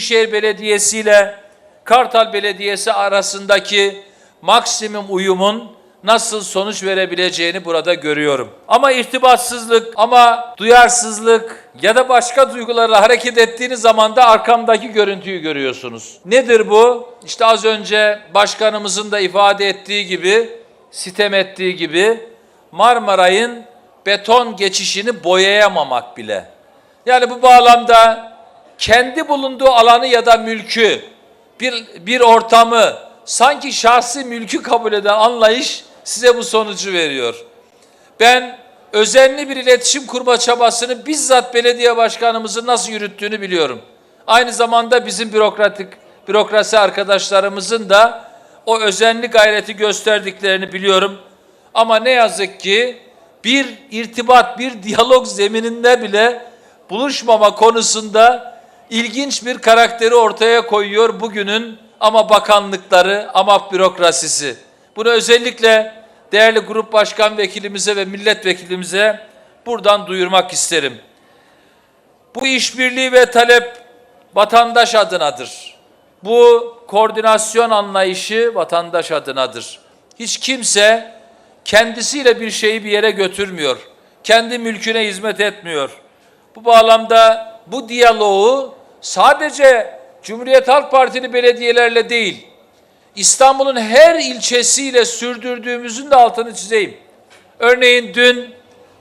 Büyükşehir Belediyesi ile Kartal Belediyesi arasındaki maksimum uyumun nasıl sonuç verebileceğini burada görüyorum. Ama irtibatsızlık, ama duyarsızlık ya da başka duygularla hareket ettiğiniz zaman da arkamdaki görüntüyü görüyorsunuz. Nedir bu? İşte az önce başkanımızın da ifade ettiği gibi, sitem ettiği gibi Marmaray'ın beton geçişini boyayamamak bile. Yani bu bağlamda kendi bulunduğu alanı ya da mülkü, bir, bir ortamı sanki şahsi mülkü kabul eden anlayış size bu sonucu veriyor. Ben özenli bir iletişim kurma çabasını bizzat belediye başkanımızın nasıl yürüttüğünü biliyorum. Aynı zamanda bizim bürokratik bürokrasi arkadaşlarımızın da o özenli gayreti gösterdiklerini biliyorum. Ama ne yazık ki bir irtibat, bir diyalog zemininde bile buluşmama konusunda ilginç bir karakteri ortaya koyuyor bugünün ama bakanlıkları ama bürokrasisi. Bunu özellikle değerli grup başkan vekilimize ve milletvekilimize buradan duyurmak isterim. Bu işbirliği ve talep vatandaş adınadır. Bu koordinasyon anlayışı vatandaş adınadır. Hiç kimse kendisiyle bir şeyi bir yere götürmüyor. Kendi mülküne hizmet etmiyor. Bu bağlamda bu diyaloğu sadece Cumhuriyet Halk Partili belediyelerle değil, İstanbul'un her ilçesiyle sürdürdüğümüzün de altını çizeyim. Örneğin dün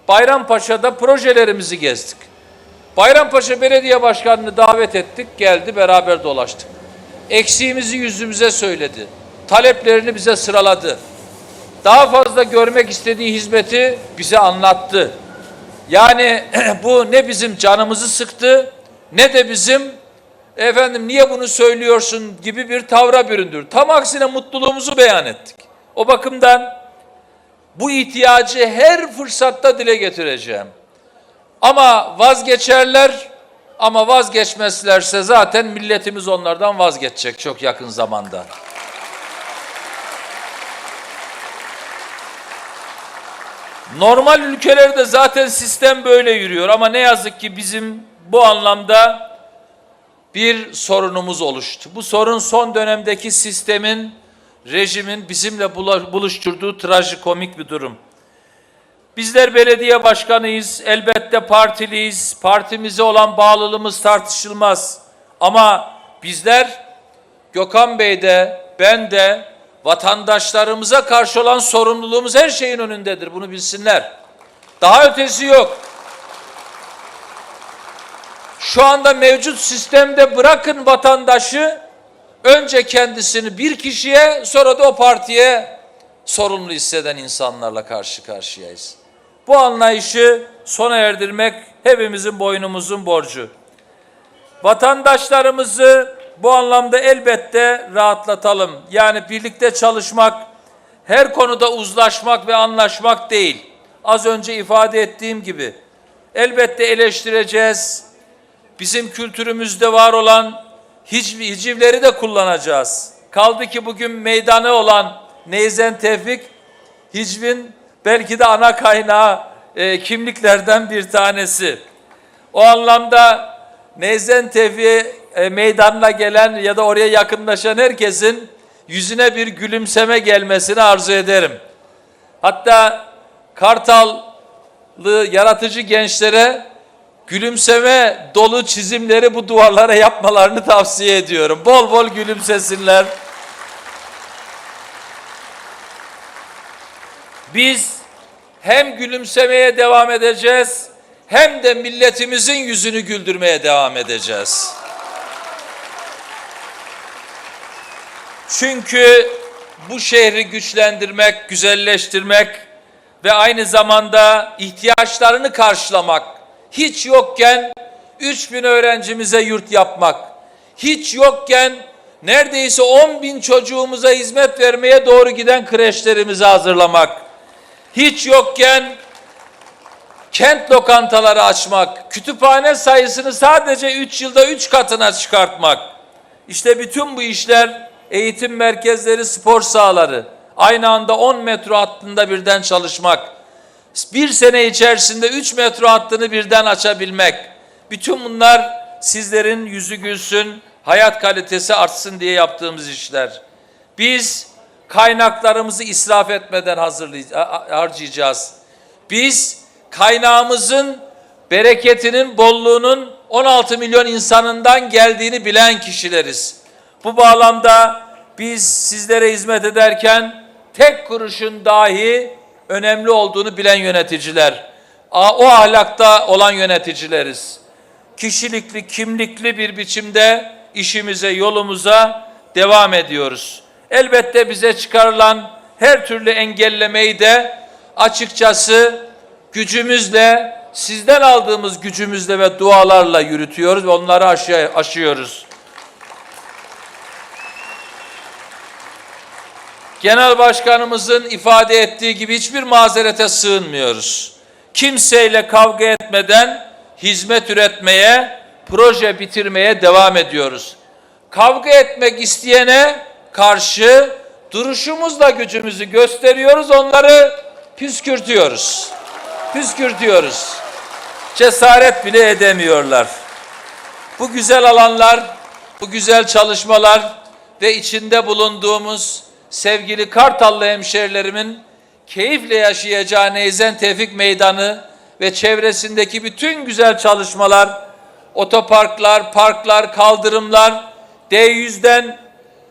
Bayrampaşa'da projelerimizi gezdik. Bayrampaşa Belediye Başkanı'nı davet ettik, geldi beraber dolaştık. Eksiğimizi yüzümüze söyledi. Taleplerini bize sıraladı. Daha fazla görmek istediği hizmeti bize anlattı. Yani bu ne bizim canımızı sıktı ne de bizim efendim niye bunu söylüyorsun gibi bir tavra büründür. Tam aksine mutluluğumuzu beyan ettik. O bakımdan bu ihtiyacı her fırsatta dile getireceğim. Ama vazgeçerler ama vazgeçmezlerse zaten milletimiz onlardan vazgeçecek çok yakın zamanda. Normal ülkelerde zaten sistem böyle yürüyor ama ne yazık ki bizim bu anlamda bir sorunumuz oluştu. Bu sorun son dönemdeki sistemin, rejimin bizimle buluşturduğu trajikomik bir durum. Bizler belediye başkanıyız, elbette partiliyiz, partimize olan bağlılığımız tartışılmaz. Ama bizler Gökhan Bey de, ben de vatandaşlarımıza karşı olan sorumluluğumuz her şeyin önündedir. Bunu bilsinler. Daha ötesi yok. Şu anda mevcut sistemde bırakın vatandaşı önce kendisini bir kişiye sonra da o partiye sorumlu hisseden insanlarla karşı karşıyayız. Bu anlayışı sona erdirmek hepimizin boynumuzun borcu. Vatandaşlarımızı bu anlamda elbette rahatlatalım. Yani birlikte çalışmak, her konuda uzlaşmak ve anlaşmak değil. Az önce ifade ettiğim gibi elbette eleştireceğiz. Bizim kültürümüzde var olan hiç hicivleri de kullanacağız. Kaldı ki bugün meydanı olan Neyzen Tevfik hicvin belki de ana kaynağı e, kimliklerden bir tanesi. O anlamda Neyzen Tevfik'e e, meydanına gelen ya da oraya yakınlaşan herkesin yüzüne bir gülümseme gelmesini arzu ederim. Hatta Kartallı yaratıcı gençlere gülümseme dolu çizimleri bu duvarlara yapmalarını tavsiye ediyorum. Bol bol gülümsesinler. Biz hem gülümsemeye devam edeceğiz hem de milletimizin yüzünü güldürmeye devam edeceğiz. Çünkü bu şehri güçlendirmek, güzelleştirmek ve aynı zamanda ihtiyaçlarını karşılamak, hiç yokken 3000 öğrencimize yurt yapmak, hiç yokken neredeyse 10 bin çocuğumuza hizmet vermeye doğru giden kreşlerimizi hazırlamak, hiç yokken kent lokantaları açmak, kütüphane sayısını sadece 3 yılda 3 katına çıkartmak. İşte bütün bu işler eğitim merkezleri, spor sahaları, aynı anda 10 metro hattında birden çalışmak, bir sene içerisinde 3 metro hattını birden açabilmek. Bütün bunlar sizlerin yüzü gülsün, hayat kalitesi artsın diye yaptığımız işler. Biz kaynaklarımızı israf etmeden harcayacağız. Biz kaynağımızın bereketinin, bolluğunun 16 milyon insanından geldiğini bilen kişileriz. Bu bağlamda biz sizlere hizmet ederken tek kuruşun dahi önemli olduğunu bilen yöneticiler, o ahlakta olan yöneticileriz. Kişilikli, kimlikli bir biçimde işimize, yolumuza devam ediyoruz. Elbette bize çıkarılan her türlü engellemeyi de açıkçası gücümüzle, sizden aldığımız gücümüzle ve dualarla yürütüyoruz ve onları aşı- aşıyoruz. Genel Başkanımızın ifade ettiği gibi hiçbir mazerete sığınmıyoruz. Kimseyle kavga etmeden hizmet üretmeye, proje bitirmeye devam ediyoruz. Kavga etmek isteyene karşı duruşumuzla gücümüzü gösteriyoruz, onları püskürtüyoruz. Püskürtüyoruz. Cesaret bile edemiyorlar. Bu güzel alanlar, bu güzel çalışmalar ve içinde bulunduğumuz sevgili Kartallı hemşerilerimin keyifle yaşayacağı Neyzen Tevfik Meydanı ve çevresindeki bütün güzel çalışmalar, otoparklar, parklar, kaldırımlar, D100'den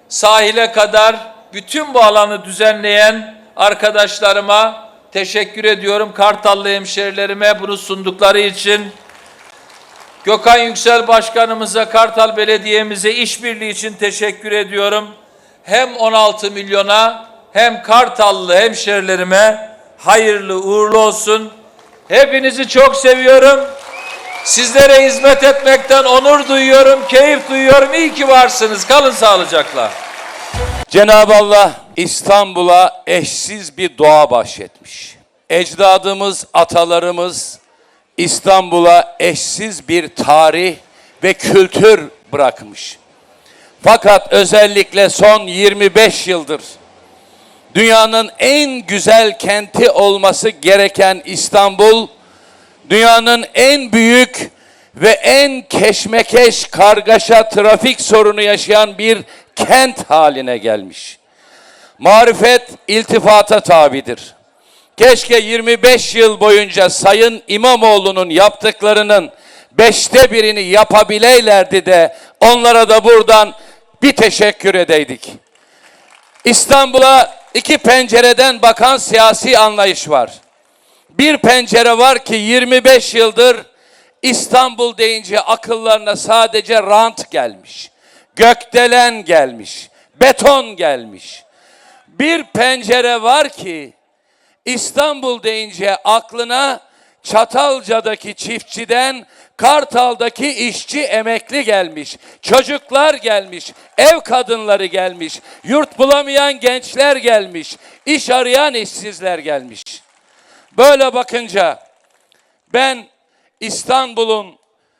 sahile kadar bütün bu alanı düzenleyen arkadaşlarıma teşekkür ediyorum. Kartallı hemşerilerime bunu sundukları için. Gökhan Yüksel Başkanımıza, Kartal Belediye'mize işbirliği için teşekkür ediyorum. Hem 16 milyona hem Kartallı hemşerilerime hayırlı uğurlu olsun. Hepinizi çok seviyorum. Sizlere hizmet etmekten onur duyuyorum, keyif duyuyorum. İyi ki varsınız. Kalın sağlıcakla. Cenab-ı Allah İstanbul'a eşsiz bir doğa bahşetmiş. Ecdadımız, atalarımız İstanbul'a eşsiz bir tarih ve kültür bırakmış. Fakat özellikle son 25 yıldır dünyanın en güzel kenti olması gereken İstanbul, dünyanın en büyük ve en keşmekeş kargaşa trafik sorunu yaşayan bir kent haline gelmiş. Marifet iltifata tabidir. Keşke 25 yıl boyunca Sayın İmamoğlu'nun yaptıklarının beşte birini yapabileylerdi de onlara da buradan bir teşekkür edeydik. İstanbul'a iki pencereden bakan siyasi anlayış var. Bir pencere var ki 25 yıldır İstanbul deyince akıllarına sadece rant gelmiş. Gökdelen gelmiş. Beton gelmiş. Bir pencere var ki İstanbul deyince aklına Çatalca'daki çiftçiden Kartal'daki işçi emekli gelmiş. Çocuklar gelmiş. Ev kadınları gelmiş. Yurt bulamayan gençler gelmiş. iş arayan işsizler gelmiş. Böyle bakınca ben İstanbul'un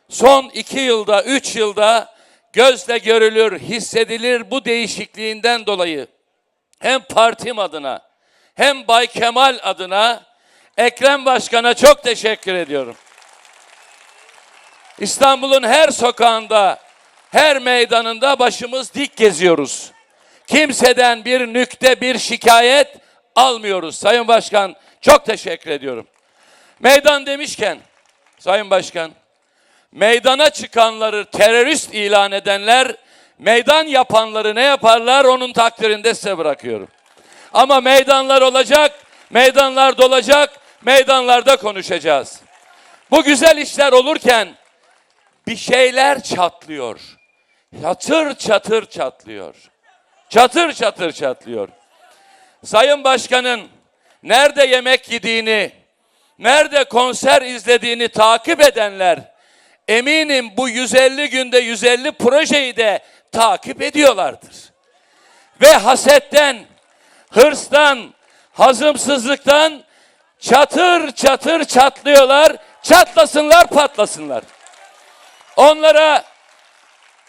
son iki yılda, üç yılda gözle görülür, hissedilir bu değişikliğinden dolayı hem partim adına hem Bay Kemal adına Ekrem Başkan'a çok teşekkür ediyorum. İstanbul'un her sokağında, her meydanında başımız dik geziyoruz. Kimseden bir nükte, bir şikayet almıyoruz. Sayın Başkan çok teşekkür ediyorum. Meydan demişken, Sayın Başkan, meydana çıkanları terörist ilan edenler, meydan yapanları ne yaparlar onun takdirinde size bırakıyorum. Ama meydanlar olacak, meydanlar dolacak, meydanlarda konuşacağız. Bu güzel işler olurken bir şeyler çatlıyor. Çatır çatır çatlıyor. Çatır çatır çatlıyor. Sayın Başkan'ın nerede yemek yediğini, nerede konser izlediğini takip edenler eminim bu 150 günde 150 projeyi de takip ediyorlardır. Ve hasetten, hırstan, hazımsızlıktan çatır çatır çatlıyorlar. Çatlasınlar, patlasınlar. Onlara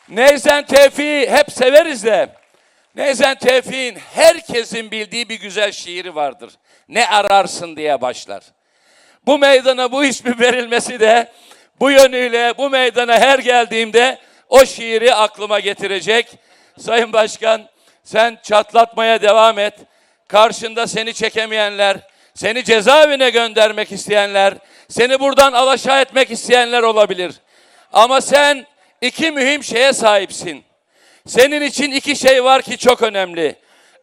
Neyzen Tevfik'i hep severiz de Neyzen Tevfik'in herkesin bildiği bir güzel şiiri vardır. Ne ararsın diye başlar. Bu meydana bu ismi verilmesi de bu yönüyle bu meydana her geldiğimde o şiiri aklıma getirecek. Sayın Başkan sen çatlatmaya devam et. Karşında seni çekemeyenler, seni cezaevine göndermek isteyenler, seni buradan alaşağı etmek isteyenler olabilir. Ama sen iki mühim şeye sahipsin. Senin için iki şey var ki çok önemli.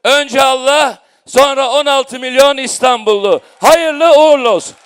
Önce Allah, sonra 16 milyon İstanbullu. Hayırlı uğurlu olsun.